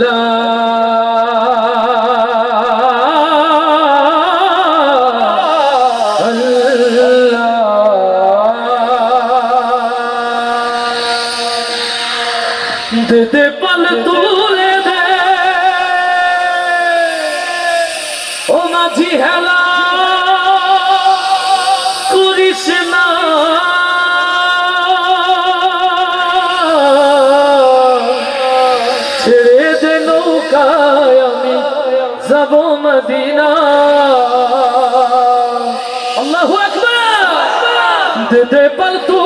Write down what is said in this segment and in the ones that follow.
দে দে পাল তুলে দে। ও মাঝি হেলা, করিস না। ছেড়ে দে নৌকায় আমি যাব মদিনা। আল্লাহু আকবার। দে দে পাল তুলে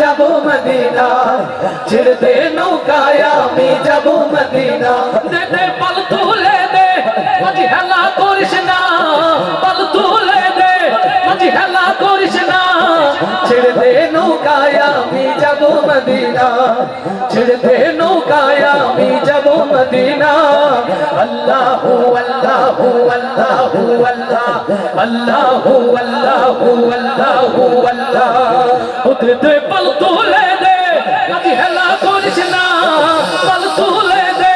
যাব মদিনা ছেড়ে দে নৌকায় আমি যাব মদিনা দে দে পাল তুলে দে মাঝি হেলা করিস না। পাল তুলে দে মাঝি হেলা করিস না। ছেড়ে দে নৌকায় আমি যাব মদিনা ছেড়ে দে নৌকায় আমি যাব মদিনা আল্লাহু আল্লাহু আল্লাহু আল্লাহ। আল্লাহু আল্লাহু আল্লাহু আল্লাহ। ওতে দে পাল তুলে দে মাঝি হেলা করিস না পাল তুলে দে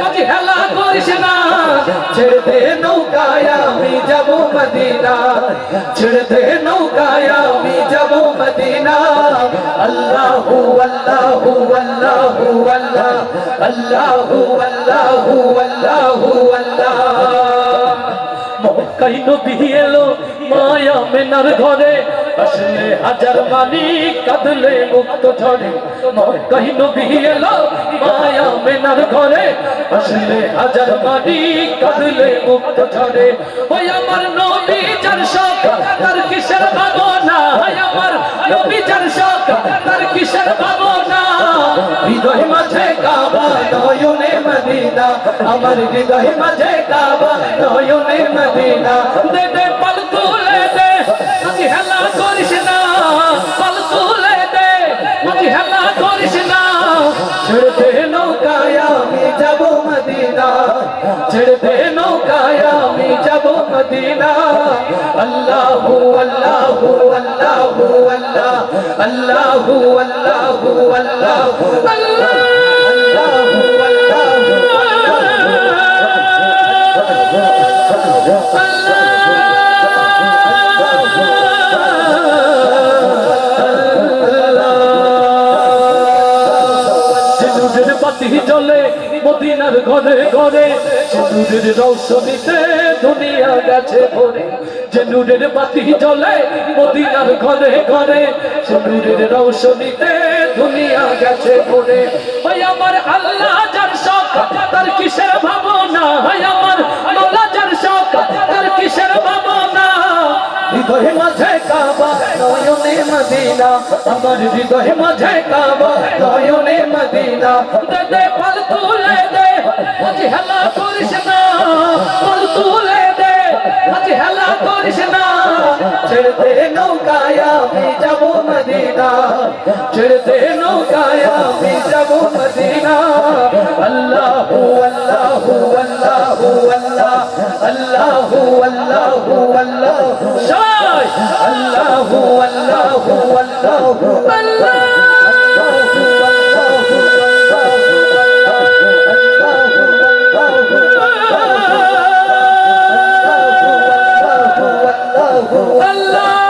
মাঝি হেলা করিস না ছেড়ে দে নৌকায় আমি যাব মদিনা ছেড়ে দে নৌকায় আমি যাব মদিনা আল্লাহু আল্লাহু আল্লাহু আল্লাহ আল্লাহু আল্লাহু আল্লাহু আল্লাহ মক্কাই নবী এলো মায়া মেনার ঘরে আসলে হাজার মানি কাঁদলে মুক্ত ঝরে মক্কাই নবী এলো মায়া মেনার ঘরে। আসলে হাজার মানি কাঁদলে মুক্ত ঝরে ওই আমার নবী যার শখ, তার কিসের ভাবনা? আমার নবী যার শখ, তার কিসের ভাবনা? হৃদয় মাঝে কাবা, নয়নে মদিনা। আমার হৃদয় মাঝে কাবা, নয়নে মদিনা। দে ছেড়ে নৌকায় আমি যাব মদিনা। ছেড়ে নৌকায় আমি যাব মদিনা। আল্লাহু আল্লাহু আল্লাহ আল্লাহু। আল্লাহু আল্লাহু আল্লাহ। ঘরে ঘরে সিঁদুরের রৌশনীতে দুনিয়া গেছে ভরে। যে নূরের বাতি জ্বলে মদিনার ঘরে ঘরে সিঁদুরের রৌশনীতে দুনিয়া গেছে ভরে। ওই আমার আল্লাহ যার শখ, তার কিসের ভাবনা? হয় আমার মাওলা যার শখ, তার কিসের ভাবনা? হৃদয় মাঝে কাবা, নয়নে মদিনা। আমার হৃদয় মাঝে কাবা, নয়নে মদিনা। দে ফল তুলে দে। আজ হেলা করিস না ফল তুলে দে। আজ হেলা করিস না। ছেড়ে দে নৌকায় আমি যাব মদিনা। ছেড়ে দে নৌকায় আমি যাব মদিনা। আল্লাহু আল্লাহু আল্লাহু, আল্লাহ। আল্লাহু আল্লাহু, আল্লাহ। শাই আল্লাহু আল্লাহু আল্লাহু। আল্লাহ! Allah